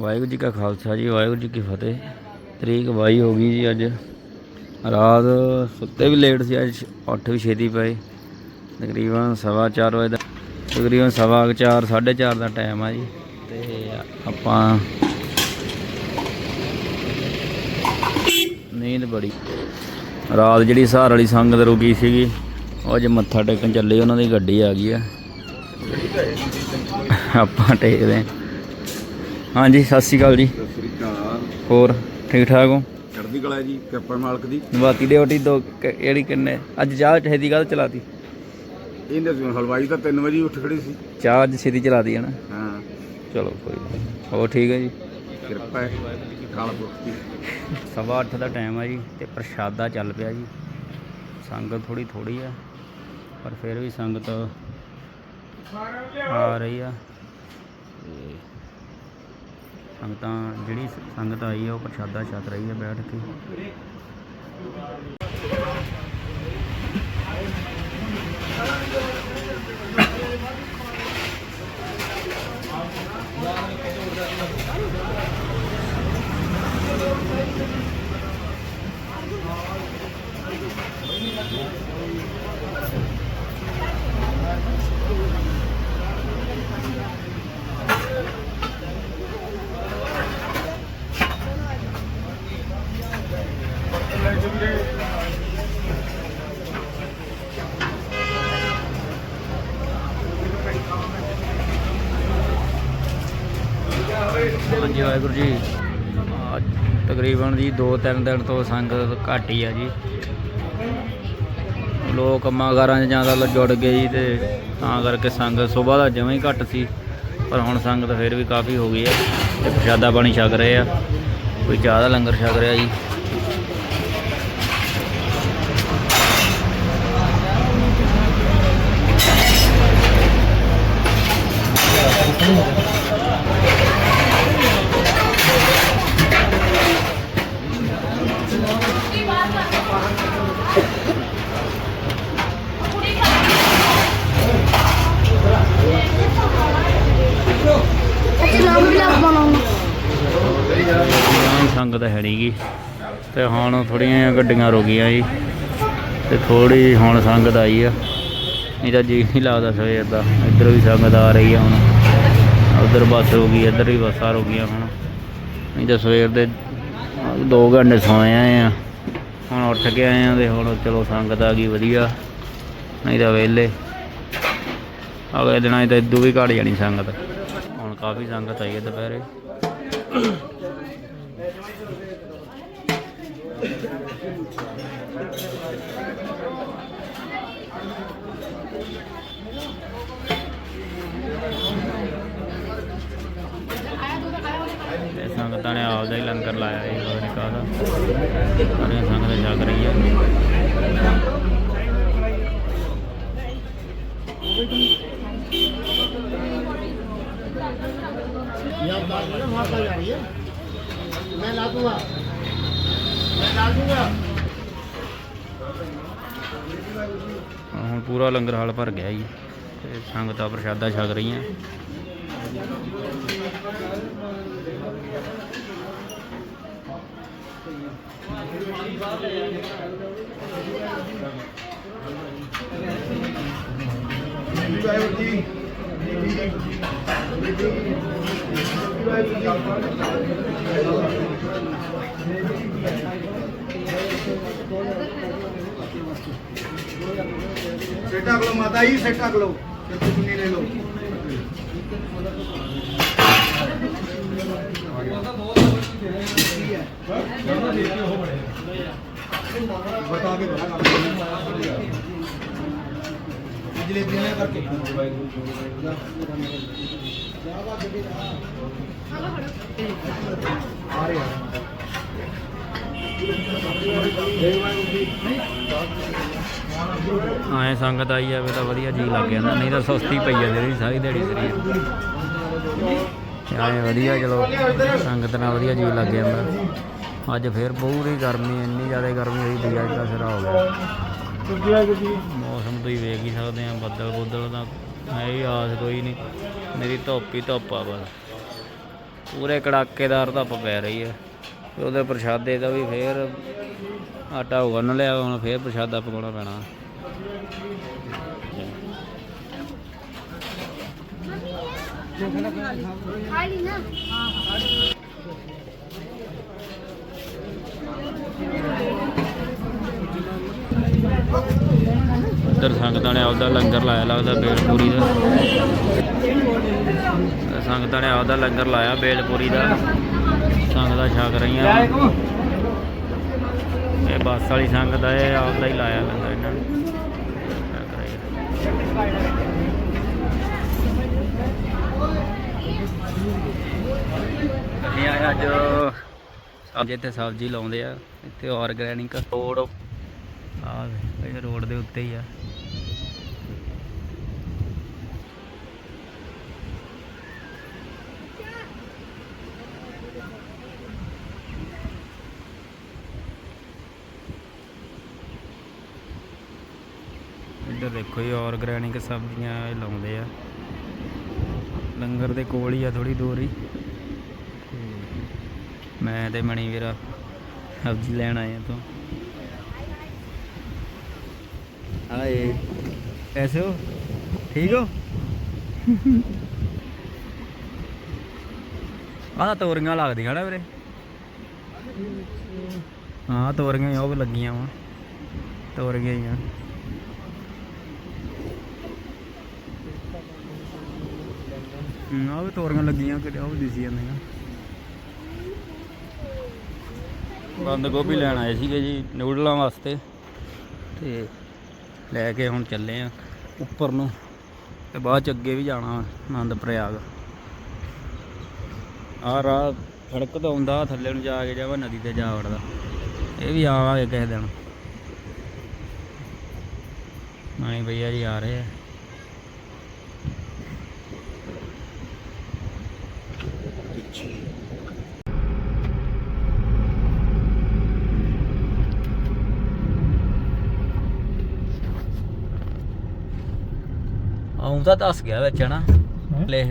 ਵਾਹਿਗੁਰੂ ਜੀ ਕਾ ਖਾਲਸਾ ਜੀ, ਵਾਹਿਗੁਰੂ ਜੀ ਕੀ ਫਤਿਹ। ਤਰੀਕ 22 ਹੋ ਗਈ ਜੀ ਅੱਜ। ਰਾਤ ਸੁੱਤੇ ਵੀ ਲੇਟ ਸੀ, ਅੱਜ ਉੱਠ ਵੀ ਛੇਤੀ ਪਏ। ਤਕਰੀਬਨ ਸਵਾ ਚਾਰ ਵਜੇ ਦਾ ਤਕਰੀਬਨ ਸਵਾ ਕੁ ਚਾਰ 4:30 ਦਾ ਟਾਈਮ ਆ ਜੀ। ਤੇ ਆਪਾਂ ਨੀਂਦ ਬੜੀ। ਰਾਤ ਜਿਹੜੀ ਸਹਾਰ ਵਾਲੀ ਸੰਗਤ ਰੁਕੀ ਸੀਗੀ, ਉਹ ਅੱਜ ਮੱਥਾ ਟੇਕਣ ਚੱਲੇ, ਉਹਨਾਂ ਦੀ ਗੱਡੀ ਆ ਗਈ ਆ। ਆਪਾਂ ਟੇਕਦੇ ਹਾਂ ਹਾਂਜੀ ਸਤਿ ਸ਼੍ਰੀ ਅਕਾਲ ਜੀ। ਸਤਿ ਸ੍ਰੀ ਅਕਾਲ। ਹੋਰ ਠੀਕ ਠਾਕ ਹੋ? ਚੜ੍ਹਦੀ ਕਲਾ ਜੀ ਕਿਰਪਾ ਮਾਲਕ ਦੀ। ਦੇ ਓਟੀ ਦੋ ਕ- ਕਿਹੜੀ ਕਿੰਨੇ? ਅੱਜ ਚਾਹ ਛੇਤੀ ਕਾਹਦੇ ਚਲਾਤੀ? ਇਹਨੇ ਜਿਵੇਂ ਹਲਵਾਈ ਤਾਂ 3 ਵਜੇ ਉੱਠ ਖੜੀ ਸੀ। ਚਾਹ ਅੱਜ ਛੇਤੀ ਚਲਾਤੀ ਹੈ ਨਾ? ਹਾਂ। ਚਲੋ ਕੋਈ ਨੀ। ਹੋਰ ਠੀਕ ਹੈ ਜੀ? ਕਿਰਪਾ ਹੈ ਕਾਲ ਪੁਰਖ ਦੀ ਸਵਾ ਅੱਠ ਦਾ ਟਾਈਮ ਹੈ ਜੀ ਤੇ ਪ੍ਰਸ਼ਾਦਾ ਚੱਲ ਪਿਆ ਜੀ। ਸੰਗਤ ਥੋੜੀ ਥੋੜੀ ਆ ਪਰ ਫਿਰ ਵੀ ਸੰਗਤ ਆ ਰਹੀ ਆ। ਤੇ ਸੰਗਤਾਂ ਜਿਹੜੀ ਸੰਗਤ ਆਈ ਆ ਉਹ ਪ੍ਰਸ਼ਾਦਾ ਛਕ ਰਹੀ ਹੈ ਬੈਠ ਕੇ। ਹਾਂਜੀ ਵਾਹਿਗੁਰੂ ਜੀ। ਅੱਜ ਤਕਰੀਬਨ ਜੀ 2-3 ਦਿਨ ਤੋਂ ਸੰਗਤ ਘੱਟ ਹੀ ਆ ਜੀ। ਲੋਕ ਕੰਮਾਂ ਕਾਰਾਂ 'ਚ ਜ਼ਿਆਦਾ ਜੁੜ ਗਏ ਜੀ ਤੇ ਤਾਂ ਕਰਕੇ ਸੰਗਤ ਸਵੇਰ ਦਾ ਜਿਵੇਂ ਹੀ ਘੱਟ ਸੀ, ਪਰ ਹੁਣ ਸੰਗਤ ਫਿਰ ਵੀ ਕਾਫੀ ਹੋ ਗਈ ਹੈ ਤੇ ਪ੍ਰਸ਼ਾਦਾ ਪਾਣੀ ਛਕ ਰਹੇ ਆ। ਕੋਈ ਜ਼ਿਆਦਾ ਲੰਗਰ ਛਕ ਰਿਹਾ ਜੀ ਸਲਾਮ ਵੀ ਲੱਗ ਬਣਾਉਣਾ ਹਾਂ ਸੰਗਤ ਹੈ ਨਹੀਂਗੀ ਤੇ ਹੁਣ ਥੋੜੀਆਂ ਗੱਡੀਆਂ ਰੁਕ ਗਈਆਂ ਜੀ। ਤੇ ਥੋੜੀ ਹੁਣ ਸੰਗਤ ਆਈ ਆ। ਨਹੀਂ ਤਾਂ ਜੀ ਨਹੀਂ ਲੱਗਦਾ ਸਵੇਰ ਦਾ। ਇੱਧਰ ਵੀ ਸੰਗਤ ਆ ਰਹੀ ਆ ਹੁਣ। ਉਧਰ ਬੱਸ ਹੋ ਗਈ, ਇੱਧਰ ਵੀ ਬੱਸਾਂ ਰੁਕ ਗਈਆਂ ਹੁਣ। ਨਹੀਂ ਤਾਂ ਸਵੇਰ ਦੇ 2 ਘੰਟੇ ਸੋਏ ਆਏ ਆ। ਹੁਣ ਉੱਠ ਕੇ ਆਏ ਆ ਤੇ ਹੁਣ ਚਲੋ ਸੰਗਤ ਆ ਗਈ ਵਧੀਆ। ਨਹੀਂ ਤਾਂ ਵਿਹਲੇ। ਅਗਲੇ ਦਿਨਾਂ 'ਚ ਤਾਂ ਇਦੋਂ ਵੀ ਘੱਟ ਜਾਣੀ ਸੰਗਤ। ਹੁਣ ਕਾਫੀ ਸੰਗਤ ਆਈ ਹੈ ਦੁਪਹਿਰੇ ਤੇ ਦਾਲ ਦਾ ਹੀ ਲੰਗਰ ਲਾਇਆ ਇਹ ਪਤਾ ਨਹੀਂ ਕਾਹਦਾ। ਸਾਰੀਆਂ ਸੰਗਤਾਂ ਜਾਗ ਰਹੀ ਹੈ ਹੁਣ ਪੂਰਾ ਲੰਗਰ ਹਾਲ ਭਰ ਗਿਆ ਜੀ ਸੰਗਤਾਂ ਪ੍ਰਸ਼ਾਦਾ ਛਕ ਰਹੀਆਂ। ਸੇਟਾ ਕੋਲ ਮਾਤਾ ਜੀ ਸੇਟਾ ਕੋਲ ਤੇ ਚੁੰਨੀ ਲੈ ਲਓ ਬਤਾ ਕੇ ਬਣਾ ਜਲੇਬੀਆਂ ਲੈ ਕਰਕੇ ਆ ਰਹੇ ਆ ਆਏ ਸੰਗਤ ਆਈ ਜਾਵੇ ਤਾਂ ਵਧੀਆ ਜੀ ਲੱਗ ਜਾਂਦਾ, ਨਹੀਂ ਤਾਂ ਸਸਤੀ ਪਈ ਜਾਂਦੀ ਰਹੀ ਸਾਰੀ ਦਿਹਾੜੀ ਸਰੀਰ ਤੇ ਆਏ ਵਧੀਆ ਚਲੋ, ਸੰਗਤ ਨਾਲ ਵਧੀਆ ਜੀ ਲੱਗ ਜਾਂਦਾ। ਅੱਜ ਫੇਰ ਪੂਰੀ ਗਰਮੀ, ਇੰਨੀ ਜ਼ਿਆਦਾ ਗਰਮੀ ਹੋਈ ਪਈ ਅੱਜ ਦਾ ਸਿਰਾ ਹੋ ਗਿਆ। ਮੌਸਮ ਤੁਸੀਂ ਵੇਖ ਹੀ ਸਕਦੇ ਆ ਬੱਦਲ ਬੁੱਦਲ ਦਾ ਹੈ ਹੀ ਆਸ ਕੋਈ ਨਹੀਂ ਮੇਰੀ ਧੁੱਪ ਹੀ ਧੁੱਪ ਆ ਬਸ। ਪੂਰੇ ਕੜਾਕੇਦਾਰ ਧੁੱਪ ਪੈ ਰਹੀ ਹੈ ਉਹਦੇ ਪ੍ਰਸ਼ਾਦੇ ਦਾ ਵੀ ਫੇਰ ਆਟਾ ਉਗਨ ਲਿਆ ਹੁਣ ਫੇਰ ਪ੍ਰਸ਼ਾਦਾ ਪਕਾਉਣਾ ਪੈਣਾ। ਖਾ ਹਾਂ ਇੱਧਰ ਸੰਗਤਾਂ ਨੇ ਆਪਦਾ ਲੰਗਰ ਲਾਇਆ ਲੱਗਦਾ ਬੇਲਪੂਰੀ ਦਾ। ਸੰਗਤਾਂ ਨੇ ਆਪਦਾ ਲੰਗਰ ਲਾਇਆ ਬੇਲਪੂਰੀ ਦਾ। ਸੰਗਤਾਂ ਛਕ ਰਹੀਆਂ। ਇਹ ਬੱਸ ਵਾਲੀ ਸੰਗਤ ਆ ਇਹ ਆਪਦਾ ਹੀ ਲਾਇਆ ਲੰਗਰ ਇਹਨਾਂ ਨੇ। ਅਸੀਂ ਆਏ ਅੱਜ ਸਬਜ਼ੀ ਇੱਥੇ ਸਬਜ਼ੀ ਲਾਉਂਦੇ ਆ ਇੱਥੇ ਆਰਗੈਨਿਕ ਰੋਡ। ਆ ਰੋਡ ਦੇ ਉੱਤੇ ਹੀ ਆ। ਇਧਰ ਦੇਖੋ ਇਹ ਆਰਗੈਨਿਕ ਸਬਜ਼ੀਆਂ ਲਾਉਂਦੇ ਆ। ਲੰਗਰ ਦੇ ਕੋਲ ਹੀ ਆ ਥੋੜੀ ਦੂਰ ਹੀ। ਮੈਂ ਤੇ ਮਣੀ ਵੀਰਾ ਸਬਜ਼ੀ ਲੈਣ ਆਏ ਆ ਤੋਂ ਹਾਏ ਐਸੇ ਹੋ? ਠੀਕ ਹੋ? ਆਹ ਤੋਰੀਆਂ ਲੱਗਦੀਆਂ ਨਾ ਵੀਰੇ। ਹਾਂ ਤੋਰੀਆਂ ਉਹ ਵੀ ਲੱਗੀਆਂ ਵਾ। ਤੋਰੀਆਂ ਹੀ ਆਹ ਵੀ ਤੋਰੀਆਂ ਲੱਗੀਆਂ, ਕਿਤੇ ਉਹ ਦਿਸੀ ਜਾਂਦੀਆਂ। ਬੰਦ ਗੋਭੀ ਲੈਣ ਆਏ ਸੀਗੇ ਜੀ, ਨੂਡਲਾਂ ਵਾਸਤੇ। ਤੇ ਲੈ ਕੇ ਹੁਣ ਚੱਲੇ ਆ ਉੱਪਰ ਨੂੰ, ਤੇ ਬਾਅਦ ਚ ਅੱਗੇ ਵੀ ਜਾਣਾ ਆਨੰਦ ਪ੍ਰਯਾਗ ਆ ਰਾਹ ਸੜਕ ਤੋਂ ਆਉਂਦਾ ਥੱਲੇ ਨੂੰ ਜਾ ਕੇ ਜਾਵਾ, ਨਦੀ ਤੇ ਜਾ ਵੜਦਾ। ਇਹ ਵੀ ਆਵਾਂਗੇ ਕਿਸੇ ਦਿਨ। ਨਹੀਂ ਭਈਆ ਜੀ ਆ ਰਹੇ ਆ। ਆਉਂਦਾ ਦੱਸ ਗਿਆ ਵਿੱਚ ਹਨਾ? ਲੈ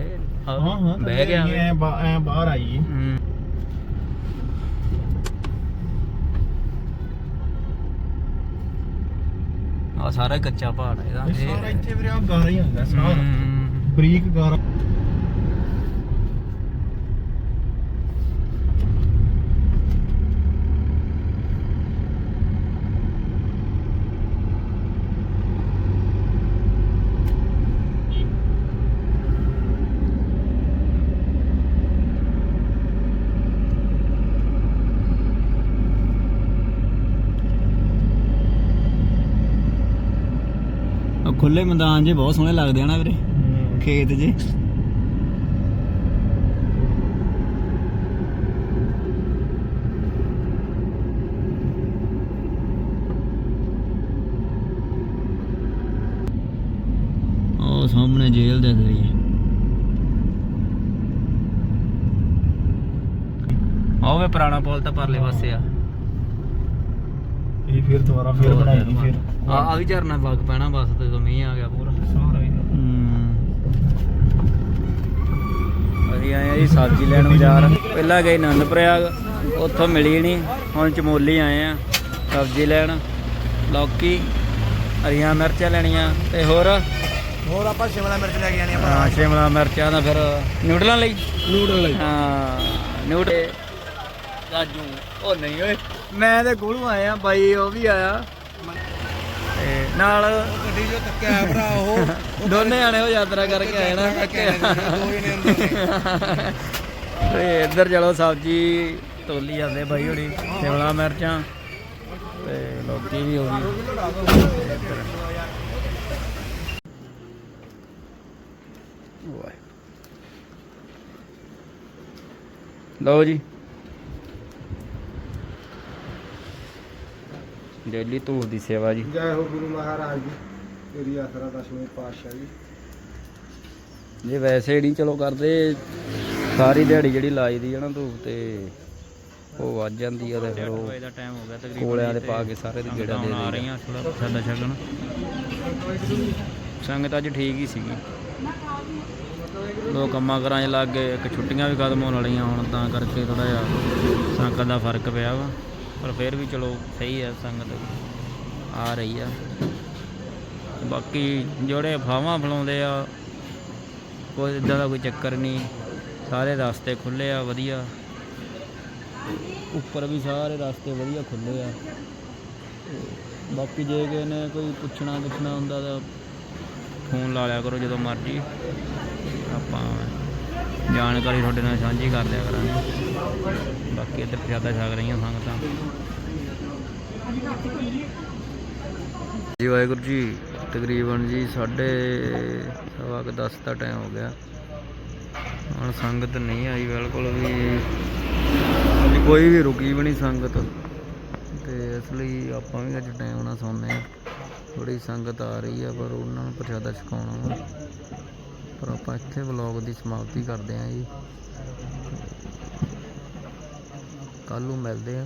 ਬਹਿ ਗਿਆ ਐ ਐ ਬਾਹਰ ਆਈ ਹੂੰ। ਆ ਸਾਰਾ ਹੀ ਕੱਚਾ ਪਹਾੜ ਹੈ ਇਹਦਾ। ਇਹ ਸਾਰਾ ਇੱਥੇ ਵੀਰੇ ਆ ਗਾਰਾ ਹੀ ਹੁੰਦਾ ਸਾਰਾ। ਹੂੰ। ਬਰੀਕ ਗਾਰਾ। ਖੁੱਲੇ ਮੈਦਾਨ ਜੇ ਬਹੁਤ ਸੋਹਣੇ ਲੱਗਦੇ ਆ ਨਾ ਵੀਰੇ। ਖੇਤ ਜੇ ਉਹ ਸਾਹਮਣੇ ਜੇਲ੍ਹ ਦਿਖ ਰਹੀ ਹੈ। ਆਹ ਵੇ ਪੁਰਾਣਾ ਪੁਲ ਤਾਂ ਪਰਲੇ ਪਾਸੇ ਆ। ਇਹ ਫਿਰ ਦੁਬਾਰਾ ਫਿਰ ਬਣਾਈ ਫਿਰ। ਆ ਆ ਵੀ ਝਰਨਾ ਵਗ ਪੈਣਾ ਬਸ ਤੇ ਮੀਂਹ ਆ ਗਿਆ ਪੂਰਾ। ਸਾਰਾ ਹੀ। ਅਸੀਂ ਆਏ ਆ ਜੀ ਸਬਜ਼ੀ ਲੈਣ ਬਾਜ਼ਾਰ। ਪਹਿਲਾਂ ਗਏ ਆਨੰਦ ਪ੍ਰਯਾਗ ਉੱਥੋਂ ਮਿਲੀ ਨਹੀਂ। ਹੁਣ ਚਮੋਲੀ ਆਏ ਆ ਸਬਜ਼ੀ ਲੈਣ। ਲੌਕੀ ਹਰੀਆਂ ਮਿਰਚਾਂ ਲੈਣੀਆਂ ਤੇ ਹੋਰ? ਹੋਰ ਆਪਾਂ ਸ਼ਿਮਲਾ ਮਿਰਚ ਲੈ ਕੇ ਆਣੀ ਹਾਂ ਸ਼ਿਮਲਾ ਮਿਰਚਾਂ ਦਾ ਫਿਰ ਨਿਊਡਲਾਂ ਲਈ? ਨੂਡਲ ਲਈ। ਹਾਂ ਨਿਊਡੇ ਗਾਜੂ ਉਹ ਨਹੀਂ ਓਏ। ਮੈਂ ਤੇ ਗੋਲੂ ਆਏ ਆ ਬਾਈ ਉਹ ਵੀ ਆਇਆ। ਤੇ ਨਾਲ ਗੱਡੀ ਜੋ ਤੱਕਿਆ ਭਰਾ ਉਹ ਦੋਨੇ ਆਣੇ ਉਹ ਯਾਤਰਾ ਕਰਕੇ ਆਏ ਨਾ ਤੇ ਇੱਧਰ ਚਲੋ ਸਬਜ਼ੀ ਤੋਲੀ ਜਾਂਦੇ ਬਾਈ ਹੋਣੀ ਸ਼ਿਮਲਾ ਮਿਰਚਾਂ ਤੇ ਲੌਕੀ ਵੀ ਹੋ ਗਈ। ਲਓ ਜੀ। ਡੇਲੀ ਧੂਰ ਦੀ ਸੇਵਾ ਜੀ। ਜੈ ਹੋ ਗੁਰੂ ਮਹਾਰਾਜ ਜੀ ਤੇਰੀ ਆਸਰਾ ਦਸਵੇਂ ਪਾਤਸ਼ਾਹ ਜੀ। ਜੇ ਵੈਸੇ ਨਹੀਂ ਚਲੋ ਕਰਦੇ ਸਾਰੀ ਦਿਹਾੜੀ ਜਿਹੜੀ ਲਾਈ ਦੀ ਹੈ ਨਾ ਧੂਪ ਤੇ ਉਹ ਵੱਜ ਜਾਂਦੀ ਆ ਤੇ ਫਿਰ ਉਹ ਦਾ ਟਾਈਮ ਹੋ ਗਿਆ ਤਕਰੀਬਨ ਕੋਲਿਆਂ ਦੇ ਪਾ ਕੇ ਸਾਰੇ ਦੀ ਗੇੜਾ ਦੇ ਆ ਰਹੀਆਂ ਥੋੜਾ ਸਾਡਾ ਛਕਣ ਸੰਗਤ ਅੱਜ ਠੀਕ ਹੀ ਸੀਗੀ। ਲੋਕ ਕੰਮਾਂ ਕਰਾਂ 'ਚ ਲੱਗ ਗਏ ਇੱਕ ਛੁੱਟੀਆਂ ਵੀ ਖਤਮ ਹੋਣ ਵਾਲੀਆਂ ਹੁਣ ਤਾਂ ਕਰਕੇ ਥੋੜਾ ਜਿਹਾ ਸੰਗਤ ਦਾ ਫ਼ਰਕ ਪਿਆ ਵਾ। ਪਰ ਫਿਰ ਵੀ ਚਲੋ ਸਹੀ ਹੈ ਸੰਗਤ। ਆ ਰਹੀ ਆ। ਬਾਕੀ ਜਿਹੜੇ ਫਾਵਾਂ ਫਲਾਉਂਦੇ ਆ, ਕੋਈ ਇਦਾਂ ਦਾ ਕੋਈ ਚੱਕਰ ਨਹੀਂ। ਸਾਰੇ ਰਸਤੇ ਖੁੱਲੇ ਆ, ਵਧੀਆ। ਉੱਪਰ ਵੀ ਸਾਰੇ ਰਸਤੇ ਵਧੀਆ ਖੁੱਲੇ ਆ। ਬਾਕੀ ਜੇ ਕਿਸੇ ਨੇ ਕੋਈ ਪੁੱਛਣਾ ਪੁੱਛਣਾ ਹੁੰਦਾ ਤਾਂ ਫੋਨ ਲਾ ਲਿਆ ਕਰੋ ਜਦੋਂ ਮਰਜ਼ੀ। ਆਪਾਂ ਜਾਣਕਾਰੀ ਤੁਹਾਡੇ ਨਾਲ ਸਾਂਝੀ ਕਰ ਦਿਆ ਕਰਾਂਗੇ। ਬਾਕੀ ਇੱਧਰ ਪ੍ਰਸ਼ਾਦਾ ਛਕ ਰਹੀਆਂ ਸੰਗਤਾਂ। ਜੀ ਵਾਹਿਗੁਰੂ ਜੀ। ਤਕਰੀਬਨ ਜੀ ਸਾਢੇ ਸਵਾ ਕੁ 10 ਦਾ ਟਾਈਮ ਹੋ ਗਿਆ। ਹੁਣ ਸੰਗਤ ਨਹੀਂ ਆਈ ਬਿਲਕੁਲ ਵੀ। ਅੱਜ ਕੋਈ ਵੀ ਰੁਕੀ ਵੀ ਨਹੀਂ ਸੰਗਤ। ਤੇ ਇਸ ਲਈ ਆਪਾਂ ਵੀ ਅੱਜ ਟਾਈਮ ਨਾਲ ਸੌਂਦੇ ਆ ਥੋੜੀ ਸੰਗਤ ਆ ਰਹੀ ਆ, ਪਰ ਉਹਨਾਂ ਨੂੰ ਪ੍ਰਸ਼ਾਦਾ ਛਕਾਉਣਾ ਵਾ। ਪਰ ਆਪਾਂ ਇੱਥੇ ਵਲੌਗ ਦੀ ਸਮਾਪਤੀ ਕਰਦੇ ਆ ਜੀ। ਕੱਲ ਨੂੰ ਮਿਲਦੇ ਆ